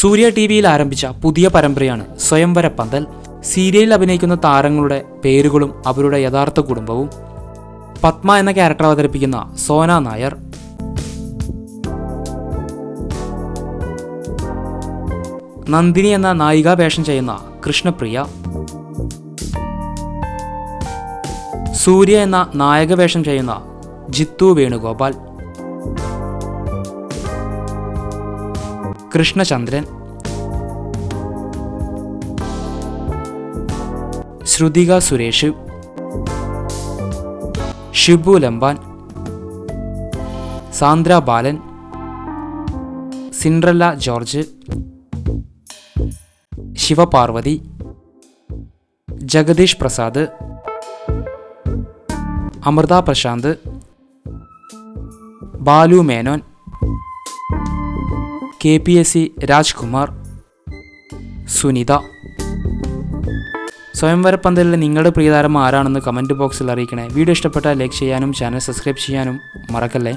സൂര്യ T വിയിൽ ആരംഭിച്ച പുതിയ പരമ്പരയാണ് സ്വയംവര പന്തൽ. സീരിയലിൽ അഭിനയിക്കുന്ന താരങ്ങളുടെ പേരുകളും അവരുടെ യഥാർത്ഥ കുടുംബവും. പത്മ എന്ന ക്യാരക്ടർ അവതരിപ്പിക്കുന്ന സോന നായർ. നന്ദിനി എന്ന നായികാ വേഷം ചെയ്യുന്ന കൃഷ്ണപ്രിയ. സൂര്യ എന്ന നായക വേഷം ചെയ്യുന്ന Jithu Venugopal. Krishnachandran Shruthika Suresh Shibu Lamban Sandra Balan Cinderella George Shivaparvathi Jagadish Prasad Amritha Prashanth Balu Menon K P S C Rajkumar Sunitha. Swayamvara പന്തലിലെ നിങ്ങളുടെ പ്രിയതാരം ആരാണെന്ന് കമന്റ് ബോക്സിൽ അറിയിക്കണേ. വീഡിയോ ഇഷ്ടപ്പെട്ടാൽ ലൈക്ക് ചെയ്യാനും ചാനൽ സബ്സ്ക്രൈബ് ചെയ്യാനും മറക്കല്ലേ?